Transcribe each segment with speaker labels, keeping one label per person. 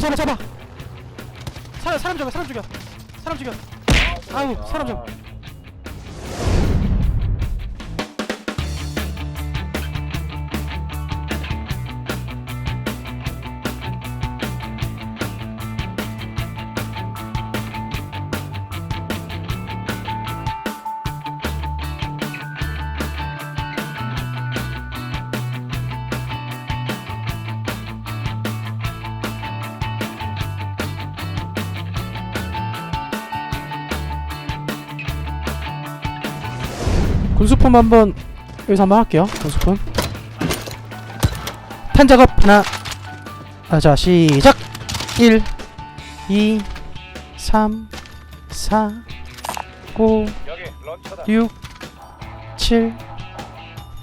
Speaker 1: 잡아 잡아. 사람 사람 죽여 사람 죽여. 사람 죽여. 아유 사람 죽여 군수품 한번 여기서 한번 할게요 군수품 탄 작업 하나 아 자 시작 1 2 3 4 5 6 7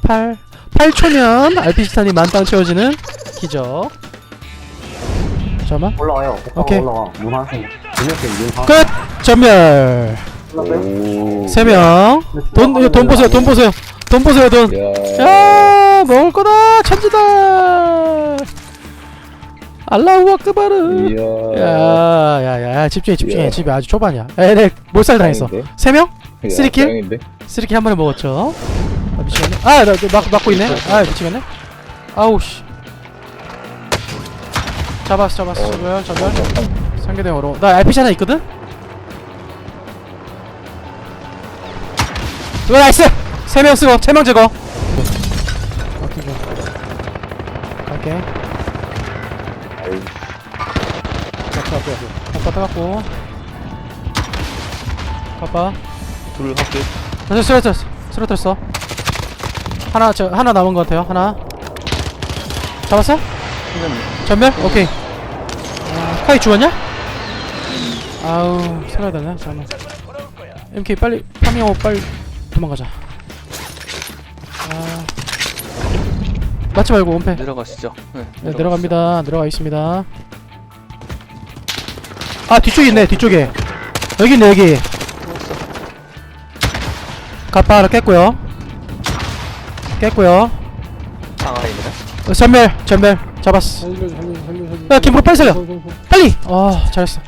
Speaker 1: 8 8초면 RPG탄이 만땅 채워지는 기적 잠깐만
Speaker 2: 올라와요.
Speaker 1: 오케이.
Speaker 2: 올라와. 하.
Speaker 1: 끝! 전멸
Speaker 2: 오.
Speaker 1: 3명. 돈, 이거 돈 보세요 돈 보세요. 돈 보세요 돈. 야. 먹을 거다 천지다. 알라후 아크바르.
Speaker 3: 이야.
Speaker 1: 야 야 야 집중해 집중해
Speaker 3: 야.
Speaker 1: 집이 아주 초반이야. 에네 몰살 당했어? 세 명?
Speaker 3: 야,
Speaker 1: 쓰리킬? 쓰리킬 한 번에 먹었죠. 아 미치겠네. 아나 막, 막고 있네? 아 미치겠네. 아우 씨. 잡았어 잡았어
Speaker 3: 어.
Speaker 1: 전멸 전멸 상계대으로. 나 RPG 하나 있거든? 이거 나이스! 세 명 쓰고 세 명 제거. 오케이 좋아 갈게. 앞에 앞에 앞에 아빠 따갖고. 아빠.
Speaker 3: 둘 학교
Speaker 1: 다시 쓰러졌어 쓰러졌어. 하나 저 하나 남은 것 같아요 하나. 잡았어? 전멸? 오케이. 아, 카이 죽었냐? 아우 살아야 되네 잠깐만. MK 빨리 파밍하고 빨리 도망가자 아 맞지 말고 원패
Speaker 4: 내려가시죠. 네,
Speaker 1: 네, 내려갑니다. 내려가 있습니다. 아 뒤쪽에 있네. 뒤쪽에 여기 있네 여기. 갑바 하나 깼고요. 깼고요.
Speaker 4: 상하이네.
Speaker 1: 어, 전멸 전멸 잡았어. 야 김프로 빨리 살려. 빨리. 어 잘했어.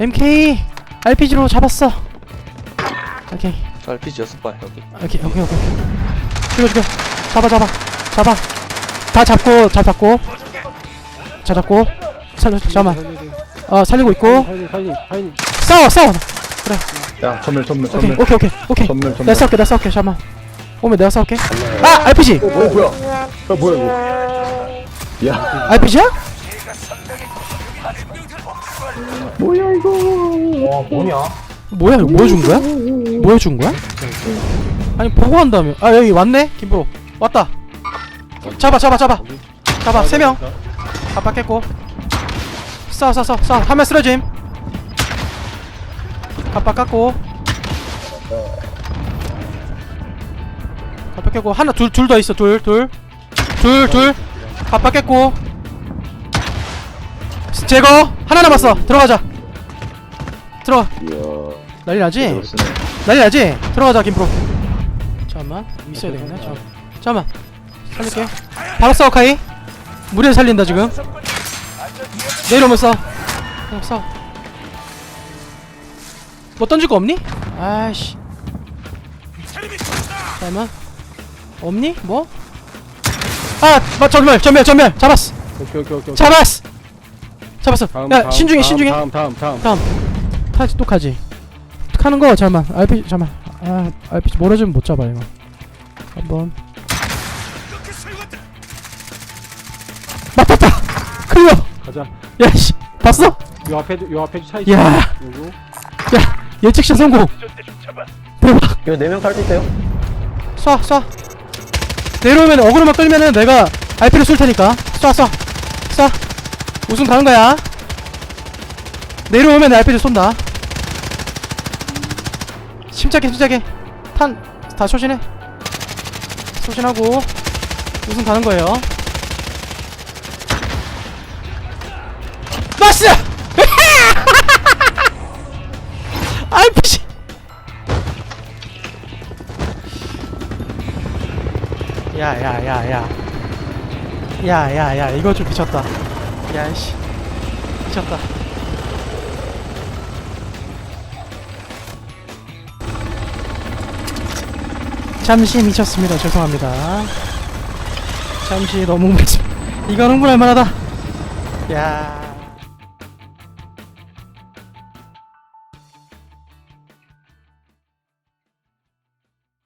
Speaker 1: MK RPG로 잡았어. 오케이
Speaker 4: 저 RPG 여섯 발 여기.
Speaker 1: 오케이 오케이 오케이. 죽여 죽여. 잡아 잡아 잡아. 다 잡고 잘 잡고. 잘 잡고. 살려 잠깐만. 어 살리고 있고. 싸워 싸워.
Speaker 3: 야 전멸 전멸
Speaker 1: 오케이
Speaker 3: 전멸
Speaker 1: 오케이 오케이 오케이.
Speaker 3: 전멸
Speaker 1: 내가
Speaker 3: 전멸
Speaker 1: 싸울게 내가 싸울게 잠깐만. 오면 내가 싸울게. 아 RPG.
Speaker 3: 어 뭐야 야 뭐야 이거 야
Speaker 1: RPG야?
Speaker 2: 뭐야 이거? 와 뭐냐?
Speaker 1: 뭐야 이거 뭐준 거야? 뭐준 거야? 아니 보고 한다며. 아 여기 왔네 김프로. 왔다. 잡아 잡아 잡아. 잡아 세 명. 압박했고. 싸워 싸워 싸워. 한명 쓰러짐. 압박 깎고. 압박 깼고 하나 둘 둘 더 있어 둘 둘. 둘 둘. 압박 깼고. 제거 하나 남았어. 들어가자.
Speaker 3: 이야
Speaker 1: 난리 나지?
Speaker 3: 그렇으네.
Speaker 1: 난리 나지? 들어가자 김프로 잠깐만 있어야 되겠네 잠 잠깐만 살릴게 바로 싸워 카이 무리해 살린다 지금 내려오면 싸워 그냥 싸워 뭐 던질 거 없니? 아이씨 잠깐만 없니? 뭐? 아! 마, 전멸 전멸 전멸 잡았어
Speaker 5: 오케이 오케이 오케이.
Speaker 1: 잡았어 잡았어
Speaker 5: 다음,
Speaker 1: 야
Speaker 5: 다음,
Speaker 1: 신중해
Speaker 5: 다음,
Speaker 1: 신중해
Speaker 5: 다음 다음 다음.
Speaker 1: 다음 타지 또 가지 하는 거 잠만. RPG 잠만. 아 RPG 몰아주면 못 잡아 이거. 한번. 맞았다! 클리어!
Speaker 5: 가자.
Speaker 1: 야씨. 봤어?
Speaker 5: 요 앞에 요 앞에 차 있어.
Speaker 1: 야.
Speaker 5: 요거.
Speaker 1: 예측샷 성공! 대박!
Speaker 2: 이거 네명 탈 수 있어요?
Speaker 1: 쏴 쏴. 내려오면 어그로만 끌면은 내가 RP를 쏠 테니까. 쏴 쏴. 쏴. 우승 가는 거야. 내려오면 RP를 쏜다 침착해 침착해. 탄다 소진해. 소진하고 우승 가는 거예요. 나이스! RPG 야야야야. 야야야. 이거 좀 미쳤다. 야이씨. 미쳤다. 잠시 미쳤습니다. 죄송합니다. 잠시 너무 미쳤. 이건 흥분할 만하다. 야.